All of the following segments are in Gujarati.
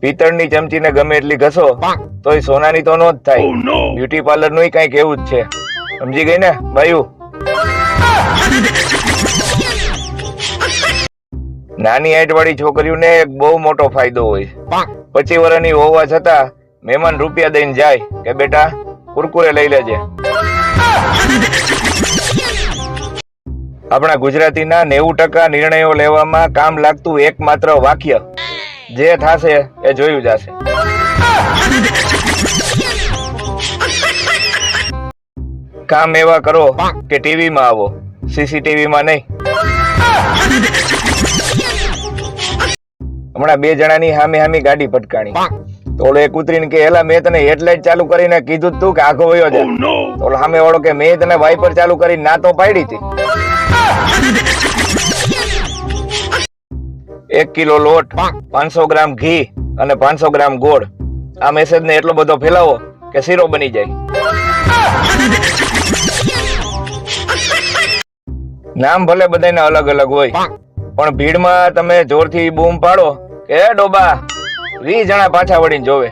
પિત્તળની ચમચીને ગમે એટલી ઘસો તોય સોનાની તો નો જ થાય. બ્યુટી પાર્લરનું કંઈક એવું જ છે. સમજી ગઈ ને ભાઈ નાની હાઈટ વાળી છોકરીઓને એક બહુ મોટો ફાયદો હોય. પચી. વર્ષની હોવા છતાં મહેમાન રૂપિયા દઈને જાય કે બેટા કુરકુરે લઈ લેજે. આપણા ગુજરાતીના નેવું ટકા નિર્ણયો લેવામાં કામ લાગતું એકમાત્ર વાક્ય. જે થાશે એ જોયું જશે. કામ એવા કરો કે ટીવીમાં આવો સીસીટીવીમાં નહીં. હમણાં બે જણાની હામે હામી ગાડી પટકાણી. તો ઓલો એક ઉતરીને કે એલા મેં તને હેડલાઇટ ચાલુ કરીને કીધું તું કે આખો વયો જાય તો ઓલો સામે વાળો કે મેં તને વાઇપર ચાલુ કરી ના તો પાડી હતી. એક કિલો લોટ, પાંચસો ગ્રામ ઘી અને પાંચસો ગ્રામ ગોળ. આ મેસેજ ને એટલો બધો ફેલાવો કે શીરો બની જાય. નામ ભલે બધાને અલગ અલગ હોય, પણ ભીડમાં તમે જોરથી બૂમ પાડો કે "એ ડોબા વી જણા પાછા વળીને જોવે.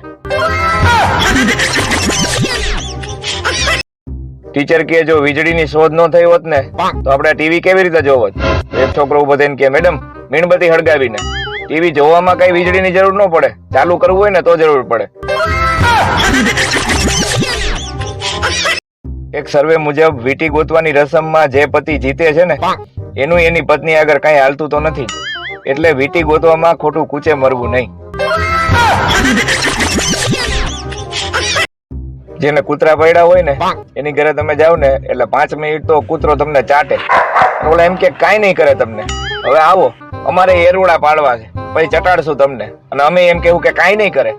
ટીચર કે, જો વીજળીની શોધ ન થઈ હોત ને, તો આપણે ટીવી કેવી રીતે જોવત? એક છોકરો ઊભો થઈને કે, મેડમ મીણબત્તી હળગાવીને. ટીવી જોવામાં કઈ વીજળીની જરૂર ન પડે. ચાલુ કરવું હોય ને તો જરૂર પડે. એક સર્વે મુજબ વીટી ગોતવાની રસમમાં જે પતિ જીતે છે ને એનું એની પત્ની આગળ કઈ હાલતું તો નથી. એટલે વીટી ગોતવામાં ખોટું કૂચે મરવું નહીં. જેને કૂતરા પડ્યા હોય ને એની ઘરે તમે જાવ ને એટલે પાંચ મિનિટ તો કૂતરો તમને ચાટે. ઓલા એમ કે કાંઈ નહીં કરે તમને. હવે આવો. અમારે એરુડા પાડવા છે. પછી ચટાડશું તમને. અને અમે એમ કેવું કે કાંઈ નહીં કરે.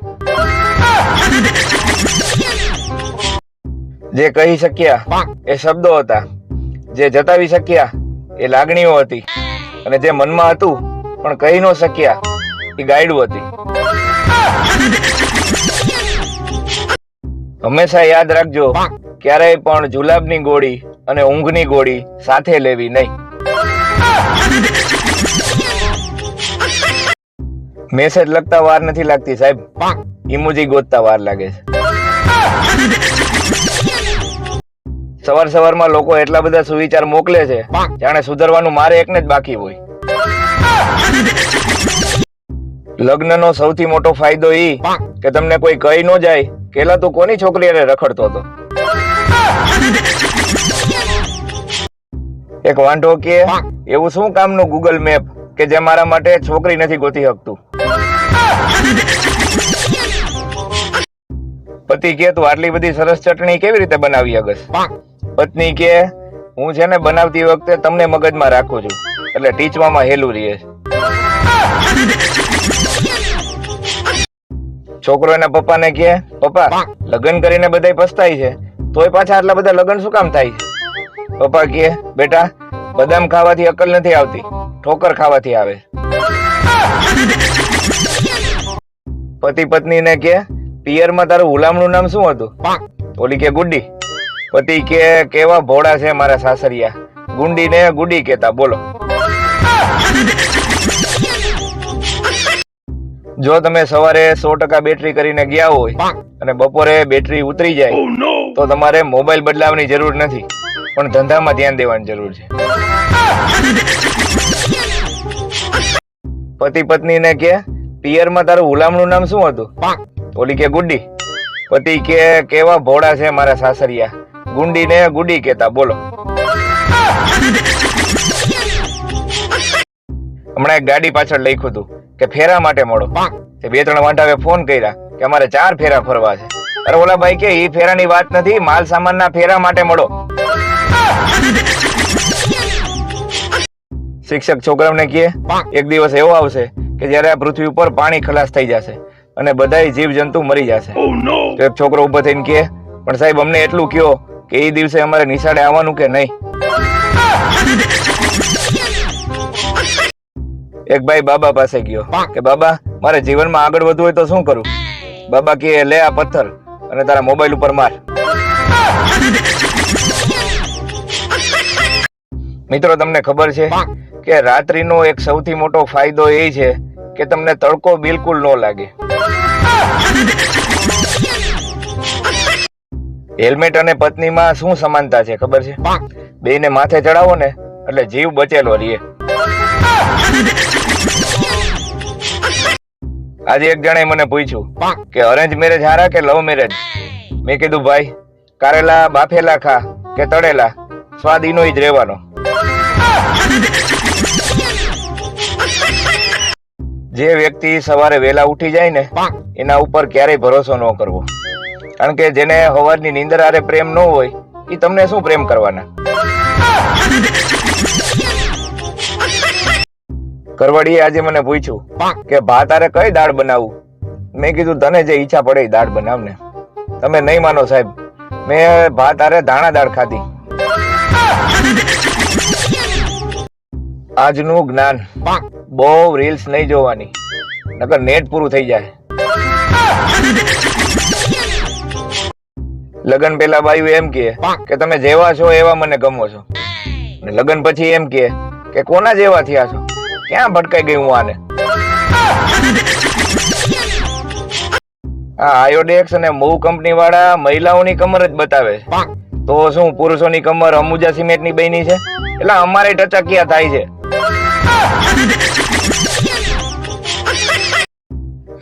જે કહી શક્યા, એ શબ્દો હતા. જે જતાવી શક્યા, એ લાગણીઓ હતી. અને જે મનમાં હતું, પણ કહી ન શક્યા, એ ગાઈડું હતી. હંમેશા યાદ રાખજો, ક્યારેય પણ જુલાબની ગોળી અને ઊંઘની ગોળી સાથે લેવી નહીં. મેસેજ લખતા વાર નથી લાગતી સાહેબ. ઇમોજી ગોતતા વાર લાગે છે. સવાર સવારમાં લોકો એટલા બધા સુવિચાર મોકલે છે જાણે સુધરવાનું મારે એકને જ બાકી હોય. લગ્નનો સૌથી મોટો ફાયદો ઈ કે તમને કોઈ કહી ન જાય કેલા તું કોની છોકરી હારે રખડતો હતો. એક વાંઢો કે એવું શું કામનું ગૂગલ મેપ કે જે મારા માટે છોકરી નથી ગોતી શકતું. પતિ કે, તું આટલી બધી સરસ ચટણી કેવી રીતે બનાવી અગસ પત્ની કે, હું છે ને બનાવતી વખતે તમને મગજમાં રાખું છું, એટલે ટીચવામાં હેલું રહીએ. છોકરો એના પપ્પાને કે, પપ્પા, લગ્ન કરીને બધાય પસ્તાય છે, તોય પાછા આટલા બધા લગ્ન શું કામ થાય પપ્પા કે, બેટા બદામ ખાવાથી અકલ નથી આવતી. ઠોકર ખાવાથી આવે. પતિ પત્ની ને કે પિયરમાં તારું હુલામણું નામ શું હતું? ઓલી કે ગુડી પતિ કે કેવા ભોળા છે મારા સાસરિયા. ગુંડી ને ગુડી કેતા બોલો. જો તમે સવારે સો ટકા બેટરી કરીને ગયા હોય અને બપોરે બેટરી ઉતરી જાય તો તમારે મોબાઈલ બદલાવવાની જરૂર નથી. પણ ધંધામાં ધ્યાન દેવાની જરૂર છે. પતિ પત્ની ને કે પિયરમાં તારું હુલામણું નામ શું હતું? ઓલી કે ગુડી પતિ કે કેવા ભોળા છે મારા સાસરિયા? ગુંડી ને ગુડી કેતા બોલો. હમણાં એક ગાડી પાછળ લખ્યું હતું કે ફેરા માટે મળો. તે બે ત્રણ વાંઢાવે ફોન કર્યા કે અમારે ચાર ફેરા ફરવા છે. અરે ઓલા ભાઈ કે એ ફેરાની વાત નથી માલ સામાનના ફેરા માટે મળો. શિક્ષક છોકરાઓને કહે એક દિવસ એવો આવશે કે જ્યારે આ પૃથ્વી ઉપર પાણી ખલાસ થઈ જશે અને બધા જીવ જંતુ મરી જશે. તો એક છોકરો ઊભો થઈને કહે પણ સાહેબ અમને એટલું કયો કે એ દિવસે અમારે નિશાળે આવવાનું કે નહીં? એક ભાઈ બાબા પાસે ગયો કે બાબા મારે જીવનમાં આગળ વધવું હોય તો શું કરું? બાબા કે લે આ પથ્થર અને તારા મોબાઈલ ઉપર માર. મિત્રો તમને ખબર છે કે રાત્રિનો એક સૌથી મોટો ફાયદો એ છે કે તમને તડકો બિલકુલ ન લાગે. હેલ્મેટ અને પત્નીમાં શું સમાનતા છે ખબર છે? બેને માથે ચડાવો ને, એટલે જીવ બચેલો રહીએ આજે એક જણે મને પૂછ્યું કે અરેન્જ મેરેજ હારા કે લવ મેરેજ મેં કીધું, ભાઈ, કારેલા બાફેલા ખા કે તળેલા? સ્વાદ ઈનો જ રહેવાનો. જે વ્યક્તિ સવારે વહેલા ઉઠી જાય ને એના ઉપર ક્યારેય ભરોસો ન કરવો. કારણ કે જેને સવારની નીંદર આરે પ્રેમ ન હોય એ તમને શું પ્રેમ કરવાના? કરવડીએ આજે મને પૂછ્યું કે ભા તારે કઈ દાળ બનાવું? મેં કીધું તને જે ઈચ્છા પડે એ દાળ બનાવ ને. તમે નહીં માનો સાહેબ. મેં ભા તારે ધાણા દાળ ખાધી. આજનું જ્ઞાન. બહુ રીલ્સ નહીં જોવાની. નકર નેટ પૂરું થઈ જાય. લગન પેલા બાયુ એમ કહે કે તમે જેવા છો એવા મને ગમો છો. ને લગન પછી એમ કહે કે કોના જેવા થયા છો? ક્યાં ભટકાઈ ગઈ હું આને? આ આયોડેક્સ અને મૂવ કંપની વાળા મહિલાઓની કમર જ બતાવે છે. તો શું પુરુષોની કમર અમુજા સિમેન્ટની બની છે? એટલે અમારે ટચકિયા થાય છે?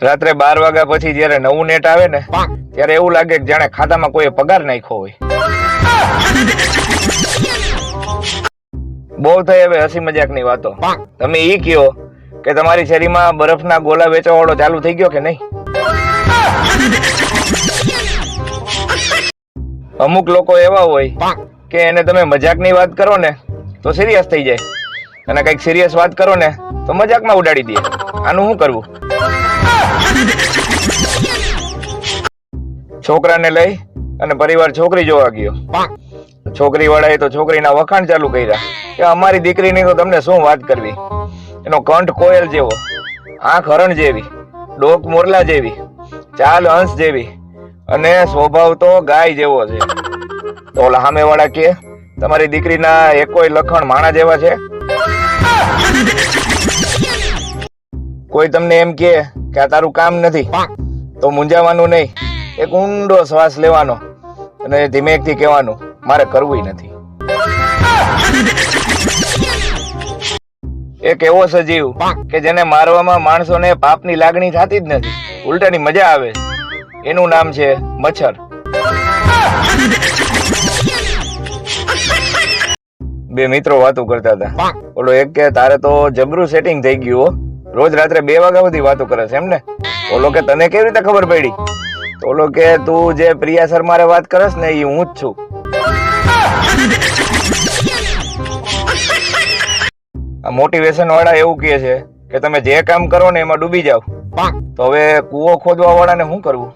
રાત્રે બાર વાગ્યા પછી જયારે નવું નેટ આવે ને ત્યારે એવું લાગે કે જાણે ખાતામાં કોઈ પગાર નાખ્યો હોય. બહુ થઈ હવે હસી મજાકની વાતો તમે ઈ કયો કે તમારી શેરીમાં બરફના ગોલા વેચવા વાળો ચાલુ થઈ ગયો કે નહીં? અમુક લોકો એવા હોય કે એને તમે મજાકની વાત કરો ને તો સિરિયસ થઈ જાય. અને કંઈક સિરિયસ વાત કરો ને તો મજાકમાં ઉડાડી દે. આનું શું કરવું? છોકરાને લઈ અને પરિવાર છોકરી જોવા ગયો. છોકરી વાળાએ તો છોકરીના વખાણ ચાલુ કર્યા કે અમારી દીકરીની તો તમને શું વાત કરવી? એનો કંઠ કોયલ જેવો, આંખ હરણ જેવી, ડોક મોરલા જેવી, ચાલ હંસ જેવી અને સ્વભાવ તો ગાય જેવો છે. તો ઓલા સામે વાળા કે, તમારી દીકરીના એકોય લખણ માણા જેવા છે? કોઈ તમને એમ કે કે આ તારું કામ નથી. તો મૂંઝાવાનું નહીં. એક ઊંડો શ્વાસ લેવાનો અને ધીમેકથી કહેવાનું મારે કરવું નથી. એક એવો સજીવ કે જેને મારવામાં માણસોને પાપની લાગણી થતી જ નથી. ઉલટાની મજા આવે. એનું નામ છે મચ્છર. બે મિત્રો વાતો કરતા હતા. ઓલો એક કે તારે તો જબરું સેટિંગ થઈ ગયું રોજ રાત્રે બે વાગ્યા સુધી વાતો કરે છે એમ ને ઓલો કે, તને કેવી રીતે ખબર પડી? તો ઓલો કે, તું જે પ્રિયા શર્મારે વાત કરસ ને એ હું જ છું. આ મોટિવેશન વાળા એવું કહે છે કે, તમે જે કામ કરો ને, એમાં ડૂબી જાવ તો હવે કૂવો ખોદવા વાળાને શું કરવું?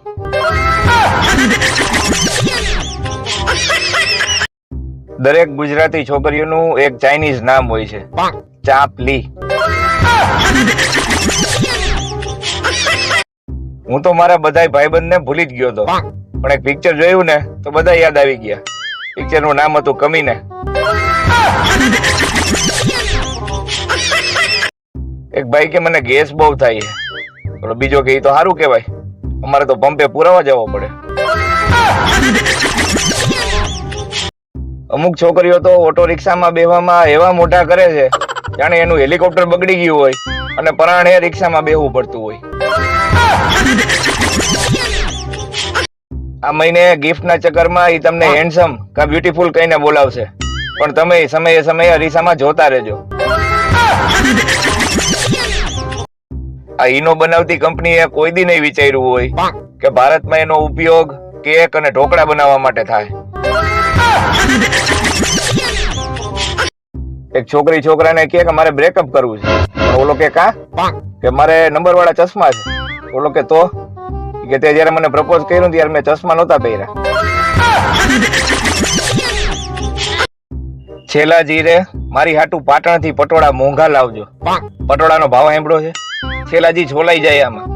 દરેક ગુજરાતી છોકરીઓનું એક ચાઇનીઝ નામ હોય છે. ચાપલી. હું તો મારા બધા ભાઈબંધને ભૂલી જ ગયો હતો. પણ એક પિક્ચર જોયું ને તો બધા યાદ આવી ગયા. પિક્ચરનું નામ હતું કમીને. એક ભાઈ કે મને ગેસ બહુ થાય છે. બીજો કે એ તો સારું કહેવાય. અમારે તો પંપે પુરાવા જવો પડે. અમુક છોકરીઓ તો ઓટો રિક્ષામાં બેવામાં એવા મોટા કરે છે જાણે એનું હેલિકોપ્ટર બગડી ગયું હોય અને પરાણે રિક્ષામાં બેહવું પડતું હોય. આ મહિને ગિફ્ટના ચક્કરમાં એ તમને હેન્ડસમ કા બ્યુટીફુલ કહીને બોલાવશે. પણ તમે સમયે સમયે અરીસામાં જોતા રહેજો. આ ઈનો બનાવતી કંપનીએ કોઈ દી નહીં વિચાર્યું હોય કે ભારતમાં એનો ઉપયોગ કેક અને ઢોકળા બનાવવા માટે થાય. એક છોકરી છોકરાને કહે કે મારે બ્રેકઅપ કરવું છે. ઓલો કે? કા કે મારે નંબર વાળા ચશ્મા છે. ઓલો કે તો? કે તે જયારે મને પ્રપોઝ કર્યું ત્યારે મેં ચશ્મા નહોતા પહેર્યા. છેલ્લા જીરે મારી હાટુ પાટણથી પટોળા મોંઘા લાવજો. પટોળા નો ભાવ સાંભળો છે? છેલાજી છોલાઈ જાય આમાં.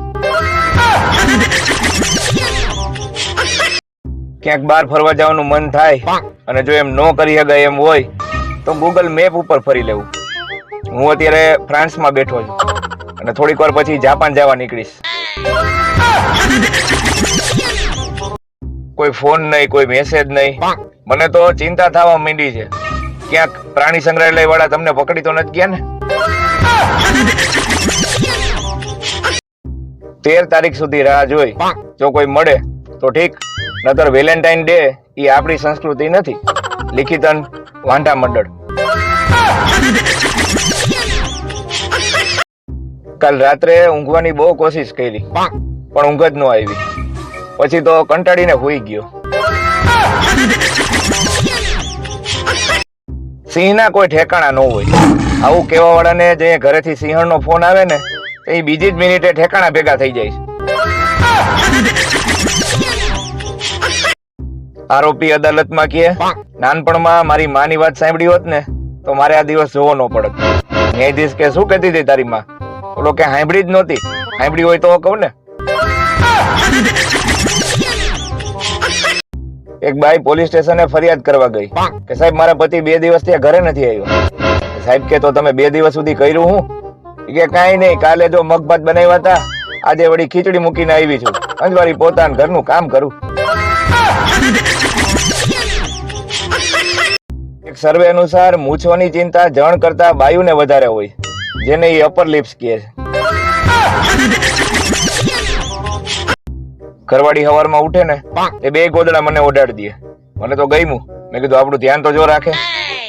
ક્યાંક બહાર ફરવા જવાનું મન થાય અને જો એમ ન કરી શકાય એમ હોય તો ગૂગલ મેપ ઉપર ફરી લેવું. હું અત્યારે ફ્રાન્સમાં બેઠો છું. અને થોડીક વાર પછી જાપાન જવા નીકળીશ. કોઈ ફોન નહીં, કોઈ મેસેજ નહીં. મને તો ચિંતા થવા માંડી છે. ક્યાંક પ્રાણી સંગ્રહાલય વાળા તમને પકડી તો નથી ગયા ને? તેર તારીખ સુધી રાહ જોઈ. જો કોઈ મળે, તો ઠીક. નતર વેલેન્ટાઇન ડે એ આપણી સંસ્કૃતિ નથી. લિખિતન વાંઢા મંડળ. કાલ રાત્રે ઊંઘવાની બહુ કોશિશ કરી. પણ ઊંઘ જ ન આવી. પછી તો કંટાળીને હોઈ ગયો. સિંહના કોઈ ઠેકાણા ન હોય. આવું કેવા વાળાને જે ઘરેથી સિંહણનો ફોન આવે ને, એ બીજી જ મિનિટે ઠેકાણા ભેગા થઈ જાય આરોપી અદાલતમાં કહે નાનપણમાં મારી માની વાત સાંભળી હોત ને તો મારે આ દિવસ જોવો ન પડે. ન્યાયાધીશ કે શું કહેતી હતી તારી માં? બોલો કે હાંભળી જ નહોતી. હાંભળી હોય તો કહું ને? એક બાઈ પોલીસ સ્ટેશને ફરિયાદ કરવા ગઈ કે સાહેબ, મારા પતિ બે દિવસ ત્યાં ઘરે નથી આવ્યો. સાહેબ કે તો તમે બે દિવસ સુધી કર્યું હું? કે કાંઈ નહીં, કાલે જો મગભાત બનાવ્યા હતા, આજે વળી ખીચડી મૂકીને આવી છું. અંજવારી પોતાનું ઘરનું કામ કરું. એક સર્વે અનુસાર મૂછોની ચિંતા જણ કરતા બાયુને વધારે હોય જેને એ અપર લિપ્સ કહે છે. ઘરવાળી હવારમાં ઉઠે ને એ બે ગોદડા મને ઓડાડી દે. મને તો ગઈમું મેં કીધું આપણું ધ્યાન તો જો રાખે.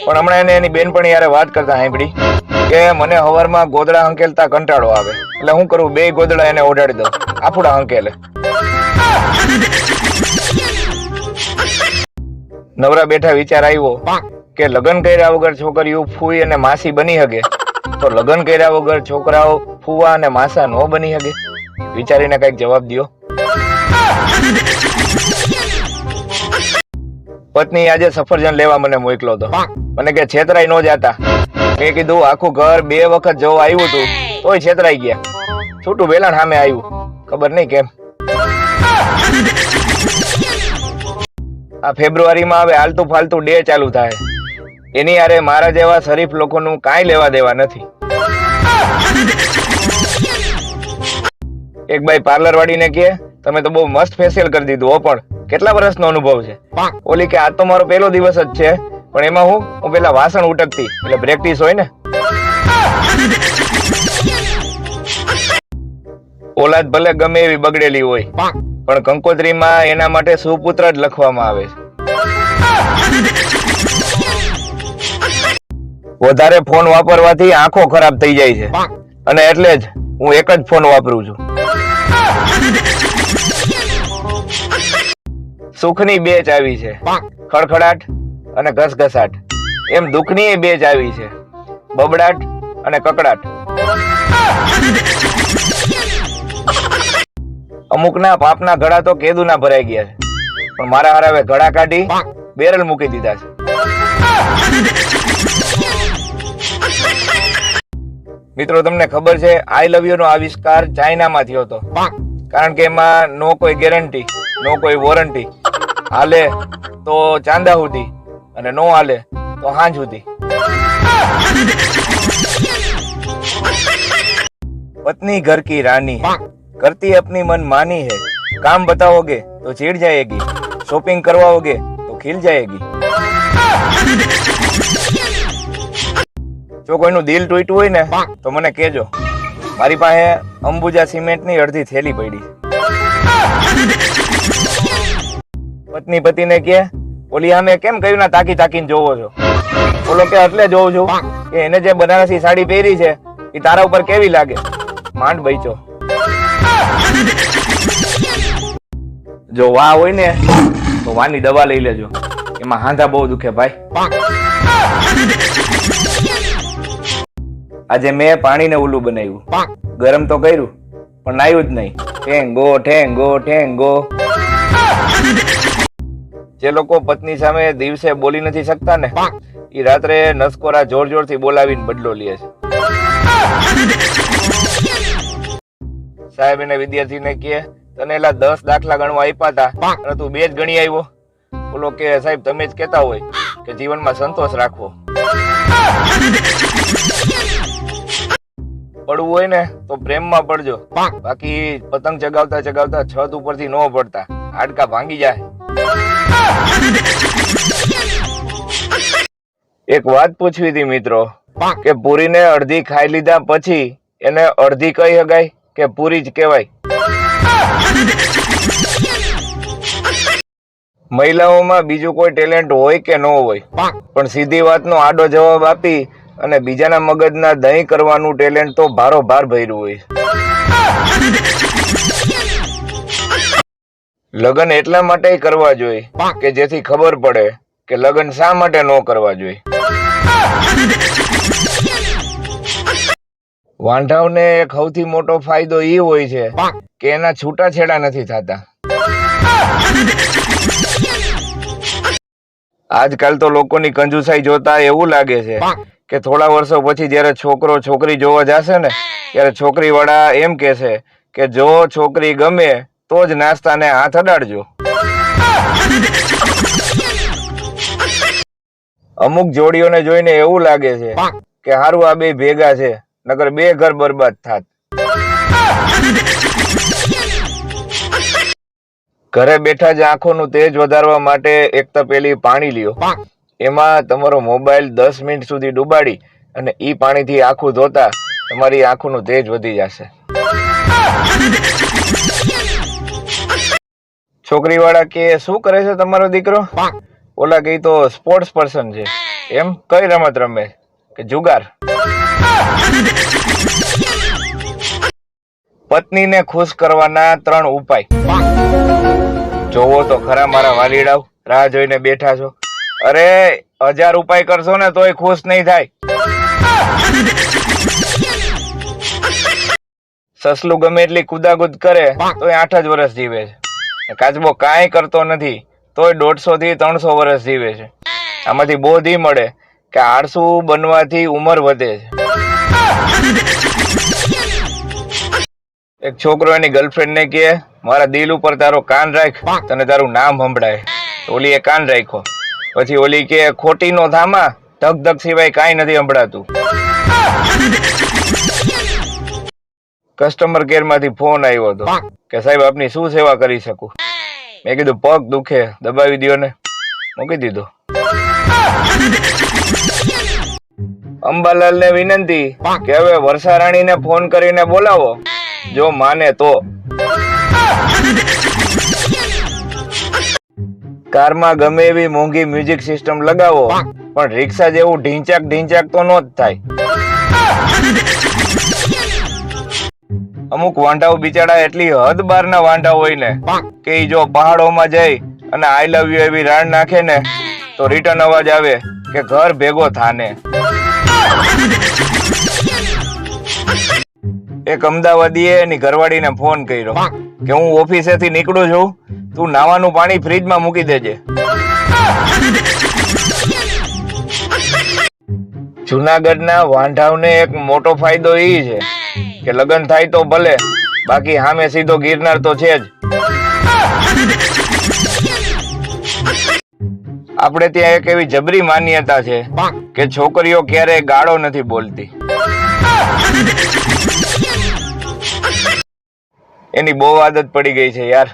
પણ હમણાં એને એની બેનપણી યારે વાત કરતા સાંભળી કે મને હવારમાં ગોદડા હંકેલતા કંટાળો આવે. એટલે હું કરું બે ગોદડા એને ઓડાડી દઉં. આફુડા હંકેલે. નવરા બેઠા વિચાર આવ્યો. કે લગ્ન કર્યા વગર છોકરીઓ ફૂઈ અને માસી બની શકે તો લગ્ન કર્યા વગર છોકરાઓ ફૂવા અને માસા નો બની શકે વિચારીને કંઈક જવાબ દો પત્ની આજે સફરજન લેવા મને મોકલો હતો મને કે છેતરાઈ નો જાતા. મેં કીધું, આખું ઘર બે વખત જોવા આવ્યું હતું તોય છેતરાઈ ગયા. છૂટું વેલણ સામે આવ્યું. ખબર નહીં કેમ. આ ફેબ્રુઆરીમાં હવે આલતુ ફાલતું ડે ચાલુ થાય. એની આરે મારા જેવા શરીફ લોકોનું કાંઈ લેવા દેવા નથી. એક ભાઈ પાર્લર વાળીને કહે, તમે તો બહુ મસ્ત ફેશિયલ કરી દીધું હો પણ. કેટલા વર્ષનો અનુભવ છે? ઓલી કે આ તો મારો પહેલો દિવસ જ છે, પણ એમાં હું હું પેલા વાસણ ઉટકતી, એટલે પ્રેક્ટિસ હોય ને. ઓલાદ ભલે ગમે એવી બગડેલી હોય, પણ કંકોત્રીમાં એના માટે સુપુત્ર જ લખવામાં આવે છે. વધારે ફોન વાપરવાથી આંખો ખરાબ થઈ જાય છે. અને એટલે જ હું એક જ ફોન વાપરું છું. સુખની બેચ આવી છે. ખડખડાટ અને ઘસઘસાટ. એમ દુઃખની બેચ આવી છે. બબડાટ અને કકડાટ. અમુકના પાપના ઘડા તો કેદુના ભરાઈ ગયા છે. પણ મારા હારાવે ઘડા કાઢી બેરલ મૂકી દીધા છે. મિત્રો, તમને ખબર છે આઈ લવ યુ નો આવિષ્કાર ચાઇનામાં થયો હતો. કારણ કે એમાં નો કોઈ ગેરંટી નો કોઈ વોરંટી હાલે તો ચાંદા સુધી અને નો હાલે તો હાંજ સુધી. પત્ની ઘર કી રાની. કરતી અપની મન માની હે. કામ બતાવોગે તો ચીડ જાયેગી. શોપિંગ કરવાઓગે તો ખીલ જાયેગી. જો કોઈનું દિલ તૂટ્યું હોય ને તો મને કહેજો. મારી પાસે અંબુજા સિમેન્ટની અડધી થેલી પડી. પત્ની પતિને કે ઓલી અમે કેમ કહ્યું ના તાકી તાકીને જોવો છો? ઓલો કે એટલે જોઉં છું કે એને જે બનારસી સાડી પહેરી છે એ તારા ઉપર કેવી લાગે? માંડ બૈચો. જો વા હોય ને તો વાની દવા લઈ લેજો. એમાં હાંધા બહુ દુખે ભાઈ. આજે મેં પાણીને ઉલું બનાવ્યું. ગરમ તો કર્યું પણ નાયું જ નહીં. ઠેંગો ઠેંગો ઠેંગો. જે લોકો પત્ની સામે દિવસે બોલી નથી શકતા ને એ રાત્રે નસકોરા જોર જોરથી બોલાવીને બદલો લે છે. સાહેબ એને વિદ્યાર્થીને કહે તને એલા દસ દાખલા ગણવા આપ્યા હતા અને તું બે જ ગણી આવ્યો. બોલો કે સાહેબ તમે જ કહેતા હોય કે જીવનમાં સંતોષ રાખવો. પડવું હોય ને તો પ્રેમમાં પડજો. બાકી પતંગ ચગાવતા ચગાવતા છત ઉપરથી ન પડતા. હાડકા ભાંગી જાય. એક વાત પૂછવી હતી મિત્રો કે પૂરીને અડધી ખાઈ લીધા પછી એને અડધી કઈ હગાય કે પૂરી જ કહેવાય? મહિલાઓમાં બીજું કોઈ ટેલેન્ટ હોય કે ન હોય? પણ સીધી વાતનો આડો જવાબ આપી અને બીજાના મગજના દહીં કરવાનું ટેલેન્ટ તો ભારો ભાર ભર્યું હોય. લગ્ન એટલા માટે કરવા જોઈએ કે જેથી ખબર પડે કે લગ્ન શા માટે ન કરવા જોઈએ. વાંઢાવને એક સૌથી મોટો ફાયદો એ હોય છે કે એના છૂટાછેડા નથી થતા. આજકાલ તો લોકોની કંજુસાઈ જોતા એવું લાગે છે કે થોડા વર્ષો પછી જ્યારે છોકરો છોકરી જોવા જશે ને, ત્યારે છોકરી વાળા એમ છે કે જો છોકરી ગમે તો જ નાસ્તાને હાથ અડાડજો. અમુક જોડીઓને જોઈને એવું લાગે છે કે હારું આ બે ભેગા છે, નકર બે ઘર બરબાદ થાત. ઘરે બેઠા જ આંખોનું તેજ વધારવા માટે એક પેલી પાણી લ્યો. એમાં તમારો મોબાઈલ દસ મિનિટ સુધી ડુબાડી અને ઈ પાણીથી આંખું ધોતા તમારી આંખોનું તેજ વધી જશે. છોકરી વાળા કે, શું કરે છે તમારો દીકરો? ઓલા કઈ તો સ્પોર્ટ્સ પર્સન છે. એમ કઈ રમત રમે? કે જુગાર. પત્નીને ખુશ કરવાના ત્રણ ઉપાય. જોવો તો ખરા મારા વાલીડાઓ, રાહ જોઈને બેઠા છો. અરે હજાર ઉપાય કરશો ને તોય ખુશ નહીં થાય. સસલું ગમે એટલી કુદાકુદ કરે તોય આઠ જ વર્ષ જીવે છે. કાચબો કાંઈ કરતો નથી તોય દોઢસો થી ત્રણસો વર્ષ જીવે છે. આમાંથી બોધ ઈ મળે કે આળસુ બનવાથી ઉંમર વધે છે. એક છોકરો એની ગર્લફ્રેન્ડ ને કહે મારા દિલ ઉપર તારો કાન રાખ તને તારું નામ સંભળાય. ઓલી એ કાન રાખ્યો. પછી ઓલી કે ખોટી નો થામા ધક ધક સિવાય કાંઈ નથી સંભળાતું. કસ્ટમર કેરમાંથી ફોન આવ્યો હતો કે સાહેબ, આપની શું સેવા કરી શકું? મેં કીધું, પગ દુખે, દબાવી દ્યો ને. મૂકી દીધો. અંબાલાલ ને વિનંતી કે હવે વર્ષારાણી ને ફોન કરીને બોલાવો. જો માને તો. કારમાં ગમે એવી મોંઘી મ્યુઝિક સિસ્ટમ લગાવો પણ રિક્ષા જેવું ઢીંચાક ઢીંચાક તો નો જ થાય. અમુક વાંઢાઓ બિચારા એટલી હદ બારના વાંઢા હોય ને કે જો પહાડોમાં જઈ અને આઈ લવ યુ એવી રાણ નાખે ને તો રિટર્ન અવાજ આવે કે ઘર ભેગો થાને. એક અમદાવાદીએ એની ઘરવાળીને ફોન કર્યો કે હું ઓફિસેથી નીકળું છું તું નાવાનું પાણી ફ્રીજમાં મૂકી દેજે. જુનાગઢના વાંઢાવને એક મોટો ફાયદો એ છે કે લગ્ન થાય તો ભલે, બાકી હામે સીધો ગિરનાર તો છે જ. આપણે ત્યાં એક એવી જબરી માન્યતા છે કે છોકરીઓ ક્યારેય ગાળો નથી બોલતી. એની બહુ આદત પડી ગઈ છે યાર.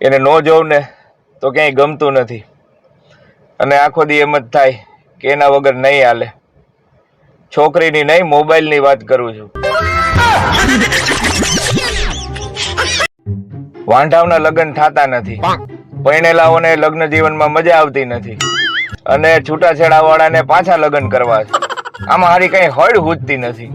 એને ન જોઉં ને તો ક્યાંય ગમતું નથી. અને આખો દી એમ જ થાય કે એના વગર નહીં હાલે. છોકરીની નહીં, મોબાઈલની વાત કરું છું. વાંઢાવના લગ્ન થતા નથી. પરણેલાઓને લગ્ન જીવનમાં મજા આવતી નથી. અને છૂટાછેડા વાળાને પાછા લગ્ન કરવા આમાં હારી કઈ હળ હૂજતી નથી.